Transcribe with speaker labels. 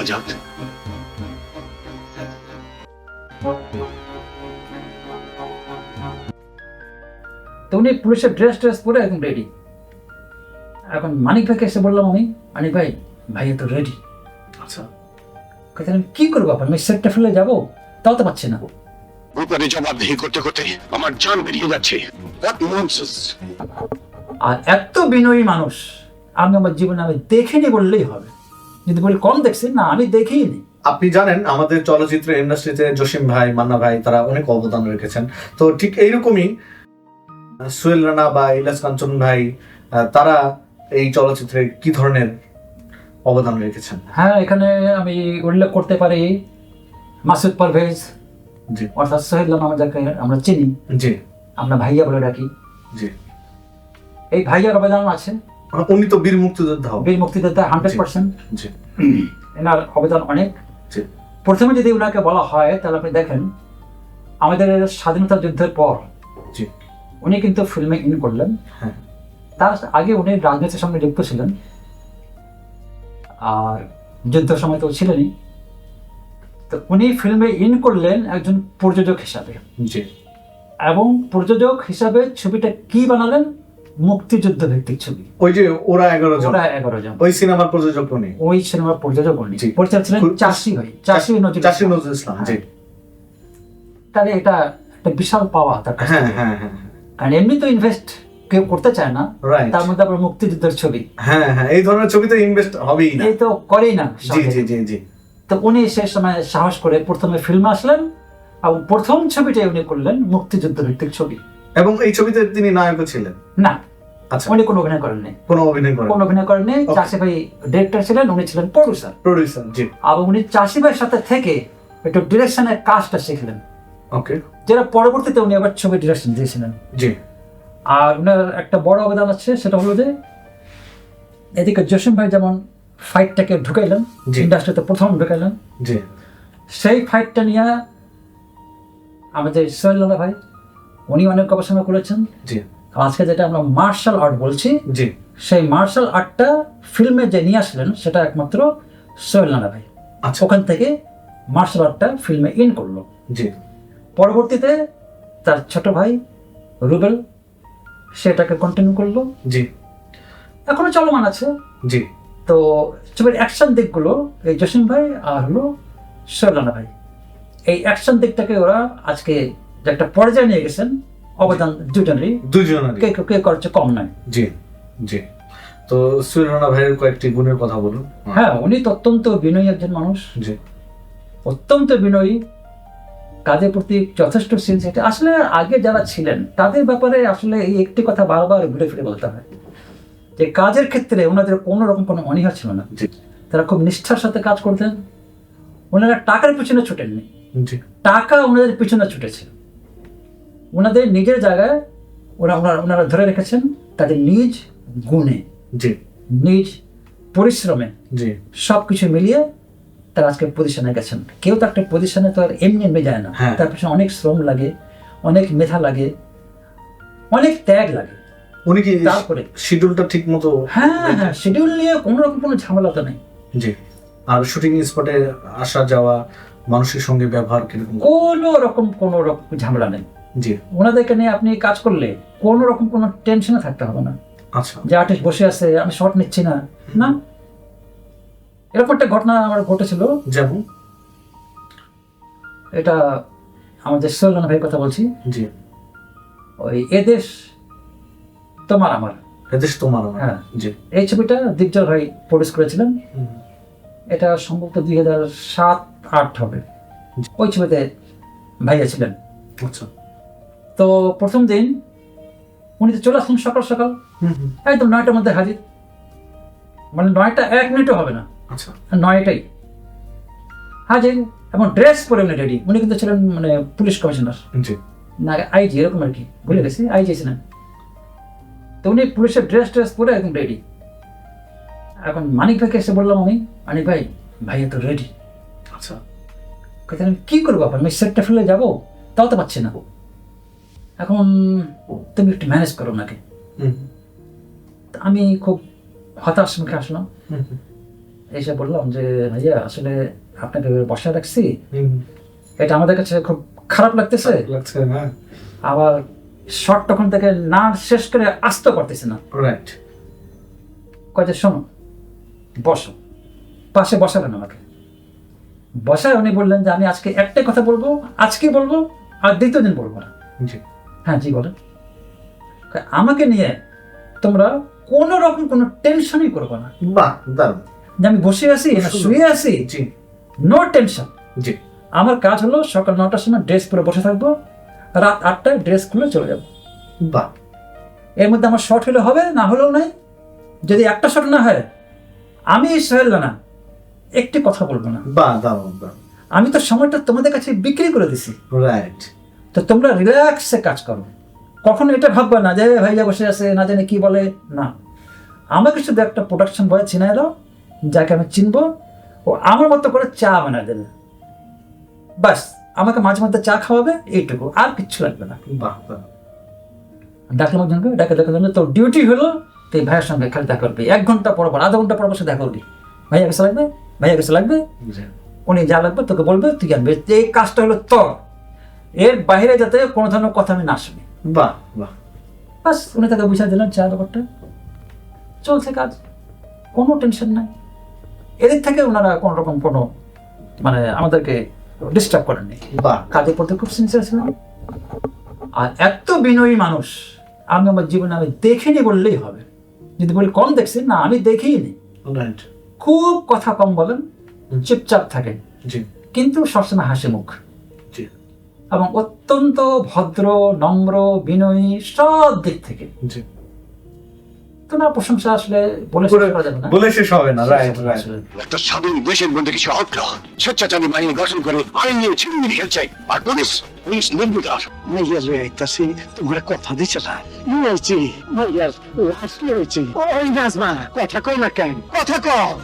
Speaker 1: আজাদ।
Speaker 2: তো উনি পুলিশের ড্রেস ট্রেস পরে একদম রেডি এখন মানিক ভাইকে এসে বললাম আমি মানিক ভাই ভাই তো রেডি
Speaker 1: আচ্ছা।
Speaker 2: আমি কি করব আপনার আমি সেটটা ফেলে যাব? তাও তো পাচ্ছি না।
Speaker 1: ব্রোকারে জবাবদিহি করতে করতে আমার জান বেরিয়ে যাচ্ছে!
Speaker 2: আর এত বিনয়ী মানুষ আমি আমার জীবনে আমি দেখিনি বললেই হবে। যদি বলি কম দেখছি না আমি দেখিনি।
Speaker 3: আপনি জানেন আমাদের চলচ্চিত্র ইন্ডাস্ট্রিতে জসিম ভাই মান্না ভাই তারা অনেক অবদান রেখেছেন। তো ঠিক এইরকমই সোহেল রানা বা ইলাস কাঞ্চন ভাই তারা এই চলচ্চিত্রে কি ধরনের অবদান রেখেছেন?
Speaker 2: হ্যাঁ এখানে আমি উল্লেখ করতে পারি মাসুদ পারভেজ
Speaker 3: জি।
Speaker 2: অর্থাৎ সোহেল নামে যাকে আমরা চিনি।
Speaker 3: জি।
Speaker 2: আমরা ভাইয়া বলে ডাকি।
Speaker 3: জি।
Speaker 2: এই ভাইয়ার অবদান আছে।
Speaker 3: উনি তো বীর মুক্তিযোদ্ধা
Speaker 2: বীর মুক্তিযোদ্ধা হান্ড্রেড পার্সেন্ট এনার অবদান অনেক। প্রথমে যদি ওনাকে বলা হয় তাহলে আপনি দেখেন আমাদের স্বাধীনতা যুদ্ধের পর উনি কিন্তু ফিল্মে ইন করলেন।
Speaker 3: হ্যাঁ।
Speaker 2: তার আগে উনি রাজনীতির সঙ্গে যুক্ত ছিলেন। আর যুদ্ধের সময় তো ছিলেনই। তো উনি ফিল্মে ইন করলেন একজন প্রযোজক হিসাবে।
Speaker 3: জি।
Speaker 2: এবং প্রযোজক হিসাবে ছবিটা কি বানালেন? মুক্তিযুদ্ধ ভিত্তিক ছবি।
Speaker 3: ওই যে ওরা এগারো জন।
Speaker 2: ওরা এগারো জন।
Speaker 3: ওই সিনেমার প্রযোজক উনি।
Speaker 2: ওই সিনেমার প্রযোজক উনি। পরিচালক ছিলেন চাষি ভাই। চাষি নজরুল
Speaker 3: চাষি নজরুল ইসলাম জি।
Speaker 2: তাহলে এটা একটা বিশাল পাওয়া তার কাছে
Speaker 3: হ্যাঁ হ্যাঁ হ্যাঁ
Speaker 2: এমনি তো ইনভেস্ট কেউ করতে চায় না। তার মধ্যে আবার মুক্তিযুদ্ধের ছবি।
Speaker 3: হ্যাঁ হ্যাঁ। এই ধরনের ছবিতে ইনভেস্ট হবেই না।
Speaker 2: এই তো করেই না
Speaker 3: জি জি জি জি।
Speaker 2: তো উনি সে সময় সাহস করে প্রথমে ফিল্মে আসলেন এবং প্রথম ছবিটাই উনি করলেন মুক্তিযুদ্ধ ভিত্তিক ছবি।
Speaker 3: এবং এই ছবিতে তিনি নায়কও ছিলেন?
Speaker 2: না।
Speaker 3: আচ্ছা।
Speaker 2: উনি কোনো অভিনয় করেননি।
Speaker 3: কোনো অভিনয় করেন
Speaker 2: কোনো অভিনয় করেননি।
Speaker 3: Okay.
Speaker 2: চাষি ভাই ডিরেক্টর ছিলেন উনি ছিলেন প্রডিউসার
Speaker 3: প্রডিউসার জি।
Speaker 2: এবং উনি চাষি ভাইয়ের সাথে থেকে একটু ডিরেকশনের কাজটা শিখলেন।
Speaker 3: ওকে
Speaker 2: যেটা পরবর্তীতে উনি আবার ছবি ডিরেকশন দিয়েছিলেন।
Speaker 3: জি।
Speaker 2: আর ওনার একটা বড় অবদান আছে সেটা হলো যে এদিকে জসিম ভাই যেমন ফাইটটাকে ঢুকাইলেন। ইন্ডাস্ট্রিতে প্রথম ঢুকাইলেন
Speaker 3: জি।
Speaker 2: সেই ফাইটটা নিয়ে আমাদের সোহেল্লা ভাই উনি অনেক গবেষণা করেছেন।
Speaker 3: জি।
Speaker 2: আজকে যেটা আমরা মার্শাল আর্ট বলছি
Speaker 3: জি।
Speaker 2: সেই মার্শাল আর্টটা ফিল্মে যে নিয়ে আসলেন সেটা একমাত্র সোহেল্লা ভাই।
Speaker 3: আচ্ছা।
Speaker 2: ওখান থেকে মার্শাল আর্টটা ফিল্মে ইন করল।
Speaker 3: জি।
Speaker 2: পরবর্তীতে তার ছোট ভাই রুবেল সেটাকে কন্টিনিউ করল।
Speaker 3: জি।
Speaker 2: এখনও চলমান আছে।
Speaker 3: জি।
Speaker 2: তো ছবির অ্যাকশন দিকগুলো এই জসিম ভাই আর হলো শৈলানা ভাই। এই অ্যাকশন দিকটাকে ওরা আজকে যে একটা পর্যায়ে নিয়ে গেছেন অবদান দুজনেরই।
Speaker 3: দুজনেরই।
Speaker 2: কে কে করছে কম নয়।
Speaker 3: জি জি। তো সুরেনা ভাইয়ের কয়েকটি গুণের কথা বলুন।
Speaker 2: হ্যাঁ উনি তো অত্যন্ত বিনয়ী একজন মানুষ।
Speaker 3: জি।
Speaker 2: অত্যন্ত বিনয়ী কাজের প্রতি যথেষ্ট সিনসিয়ারিটি আসলে আগে যারা ছিলেন তাদের ব্যাপারে আসলে এই একটি কথা বারবার ঘুরে ফিরে বলতে হয়। যে কাজের ক্ষেত্রে ওনাদের কোনো রকম কোনো অনীহা ছিল না।
Speaker 3: জি।
Speaker 2: তারা খুব নিষ্ঠার সাথে কাজ করতেন। ওনারা টাকার পিছনে ছুটেননি।
Speaker 3: জি।
Speaker 2: টাকা ওনাদের পিছনে ছুটেছে ওনাদের নিজের জায়গায় ওরা ওনারা ওনারা ধরে রেখেছেন তাদের নিজ গুণে
Speaker 3: জি।
Speaker 2: নিজ পরিশ্রমে
Speaker 3: জি।
Speaker 2: সব কিছু মিলিয়ে তারা আজকে পজিশনে গেছেন। কেউ তো একটা পজিশনে তো আর এমনি এমনি যায় না।
Speaker 3: হ্যাঁ।
Speaker 2: তার পিছনে অনেক শ্রম লাগে অনেক মেধা লাগে অনেক ত্যাগ লাগে।
Speaker 3: উনি কি
Speaker 2: তারপরে?
Speaker 3: শিডিউলটা ঠিক মতো
Speaker 2: হ্যাঁ হ্যাঁ শিডিউল নিয়ে কোনো রকম কোনো ঝামেলা তো নেই।
Speaker 3: জি। আর শুটিং স্পটে আসা যাওয়া মানুষের সঙ্গে ব্যবহার কীরকম?
Speaker 2: কোনো রকম কোনো রকম ঝামেলা নেই।
Speaker 3: জি।
Speaker 2: ওনাদেরকে নিয়ে আপনি কাজ করলে কোনো রকম কোনো টেনশনে থাকতে হবে না।
Speaker 3: আচ্ছা।
Speaker 2: যে আর্টিস্ট বসে আছে আমি শর্ট নিচ্ছি না। না। এরকম একটা ঘটনা আমার ঘটেছিল।
Speaker 3: যেমন?
Speaker 2: এটা আমাদের সোলান ভাইয়ের কথা বলছি।
Speaker 3: জি।
Speaker 2: ওই এদেশ তোমার আমার।
Speaker 3: এদেশ তোমার আমার।
Speaker 2: হ্যাঁ।
Speaker 3: জি।
Speaker 2: এই ছবিটা দিগ্জয় ভাই প্রডিউস করেছিলেন। এটা সম্ভবত দুই হাজার সাত আট হবে। ওই ছবিতে ভাইয়া ছিলেন।
Speaker 3: আচ্ছা।
Speaker 2: তো প্রথম দিন উনি তো চলে আসলেন সকাল সকাল। একদম নয়টার মধ্যে হাজির। মানে নয়টা এক মিনিটও হবে না।
Speaker 3: আচ্ছা।
Speaker 2: নয়টাই হাজির এবং ড্রেস পরে উনি রেডি উনি কিন্তু ছিলেন মানে পুলিশ কমিশনার। না আইজি এরকম আর কি। ভুলে গেছি আইজি ছিলেন। তো উনি পুলিশের ড্রেস ট্রেস পরে একদম রেডি এখন মানিক ভাইকে এসে বললাম আমি মানিক ভাই ভাই তো রেডি
Speaker 3: আচ্ছা।
Speaker 2: কি করব? আপনার আমি সেটটা ফেলে যাব? তাও তো পাচ্ছি না। এখন তুমি একটু ম্যানেজ করো ওনাকে। আমি খুব হতাশ মুখে আসলাম। এসে বললাম যে ভাইয়া আসলে আপনাকে বসায় রাখছি। এটা আমাদের কাছে খুব খারাপ লাগতেছে। আবার শর্ট তখন থেকে না শেষ করে আসতে পারতেছে না।
Speaker 3: রাইট
Speaker 2: কয়েছে শোনো বসো। পাশে বসাবেন আমাকে। বসায় উনি বললেন যে আমি আজকে একটাই কথা বলব আজকে বলব আর দ্বিতীয় দিন বলব না।
Speaker 3: জি।
Speaker 2: হ্যাঁ জি বলেন। আমাকে নিয়ে তোমরা কোনো রকম কোনো টেনশনই করব না।
Speaker 3: বাহ দারুণ।
Speaker 2: যে আমি বসে আছি না শুয়ে আছি
Speaker 3: জি।
Speaker 2: নো টেনশন
Speaker 3: জি।
Speaker 2: আমার কাজ হলো সকাল নটার সময় ড্রেস পরে বসে থাকব রাত আটটায় ড্রেস খুলে চলে যাব।
Speaker 3: বাহ।
Speaker 2: এর মধ্যে আমার শর্ট হলে হবে না হলেও নাই। যদি একটা শর্ট না হয় আমি সোহেল না একটি কথা বলব না।
Speaker 3: বাহ দারুণ দারুণ।
Speaker 2: আমি তো সময়টা তোমাদের কাছে বিক্রি করে দিছি।
Speaker 3: রাইট
Speaker 2: তো তোমরা রিল্যাক্সে কাজ করো। কখনো এটা ভাববে না যে ভাইয়া বসে আছে না জানি কি বলে। না। আমাকে শুধু একটা প্রোডাকশন বয় চিনাই দাও যাকে আমি চিনবো ও আমার মতো করে চা বানায় দেবে। বাস আমাকে মাঝে মধ্যে চা খাওয়াবে এইটুকু আর কিচ্ছু লাগবে না। ডাকলাম একজনকে ডাকে দেখা জানলে তোর ডিউটি হলো তুই ভাইয়ের সঙ্গে খালি দেখা করবি। এক ঘণ্টা পর পর আধা ঘণ্টা পর পর দেখা করবি। ভাইয়া কাছে লাগবে? ভাইয়া কাছে লাগবে? উনি যা লাগবে তোকে বলবে তুই আনবে এই কাজটা হলো তোর। এর বাইরে যাতে কোনো ধরনের কথা আমি না শুনি।
Speaker 3: বাহ বাহ।
Speaker 2: বাস উনি তাকে বুঝিয়ে দিলেন চা ব্যাপারটা চলছে কাজ। কোনো টেনশন নাই। এদিক থেকে ওনারা কোনো রকম কোনো মানে আমাদেরকে ডিস্টার্ব করেননি।
Speaker 3: বাহ।
Speaker 2: কাজের প্রতি খুব সিনসিয়ার ছিলাম আর এত বিনয়ী মানুষ আমি আমার জীবনে আমি দেখিনি বললেই হবে। যদি বলি কম দেখছি না আমি দেখিনি। খুব কথা কম বলেন চুপচাপ থাকেন।
Speaker 3: জি।
Speaker 2: কিন্তু সবসময় হাসি মুখ এবং অত্যন্ত ভদ্র নম্র বিনয়ী সব দিক থেকে।
Speaker 3: জি।
Speaker 2: তোমার প্রশংসা আসলে বলে শেষ করা যাবে না।
Speaker 3: বলে শেষ হবে না রাইট রাইট
Speaker 1: একটা স্বাধীন দেশের মধ্যে কিছু অল্প স্বেচ্ছাচারী বাহিনী গঠন করে আইন নিয়ে খেলছে। আর পুলিশ পুলিশ নির্বিকার।
Speaker 4: তোমরা কথা দিছে না। ভাইয়ার লাশ হয়েছে। ওই নাজমা কথা কই না কেন? কথা কও।